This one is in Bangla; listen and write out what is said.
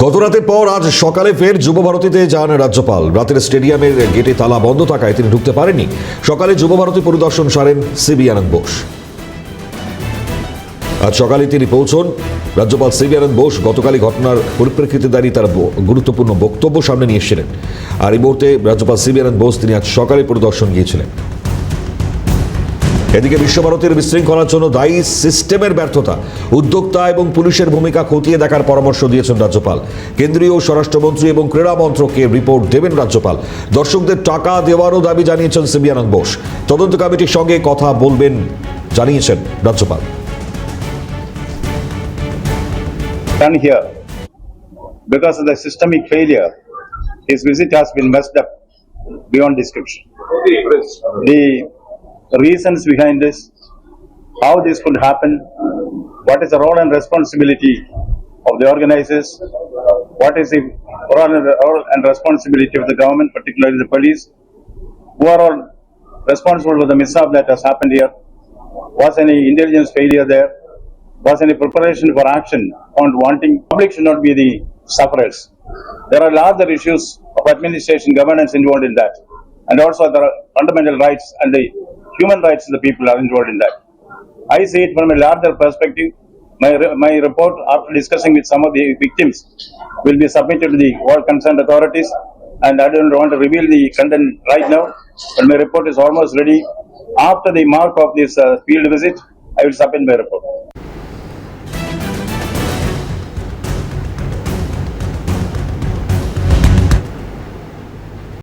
গতরাতের পর আজ সকালে ফের যুব ভারতীতে যান রাজ্যপাল। রাতের স্টেডিয়ামের গেটে তালা বন্ধ থাকায় তিনি ঢুকতে পারেননি। সকালে যুব ভারতী পরিদর্শন সারেন সিবি আনন্দ বোস। আজ সকালে তিনি পৌঁছন। রাজ্যপাল সিবি আনন্দ বোস গতকালই ঘটনার পরিপ্রেক্ষিতে দাঁড়িয়ে তার গুরুত্বপূর্ণ বক্তব্য সামনে নিয়ে এসেছিলেন। আর এই মুহূর্তে রাজ্যপাল সিবি আনন্দ বোস তিনি আজ সকালে পরিদর্শন গিয়েছিলেন। এদিকে বিশ্বভারতীর বিশৃঙ্খলার জন্য দায়ী সিস্টেমের ব্যর্থতা উদ্যোক্তা এবং পুলিশের ভূমিকা খতিয়ে দেখার পরামর্শ দিয়েছেন রাজ্যপাল। কেন্দ্রীয় স্বরাষ্ট্রমন্ত্রী এবং ক্রীড়া মন্ত্রককে রিপোর্ট দেবেন রাজ্যপাল। দর্শকদের টাকা দেওয়ারও দাবি জানিয়েছেন সিবি আনন্দ বোস। তদন্ত কমিটির সঙ্গে কথা বলবেন জানিয়েছেন রাজ্যপাল। Done here. Because of the systemic failure, his visit has been messed up beyond description. The reasons behind this, how this could happen, what is the role and responsibility of the organizers, what is the role and responsibility of the government, particularly the police, who are all responsible for the mishap that has happened here? Was any intelligence failure there? Was any preparation for action on wanting, public should not be the sufferers. There are larger issues of administration governance involved in that. And also are fundamental rights and the human rights of the people are involved in that. I see it from a larger perspective. My, my report after discussing with some of the victims will be submitted to the all concerned authorities. And I don't want to reveal the content right now, but my report is almost ready. After the mark of this uh, field visit, I will submit my report.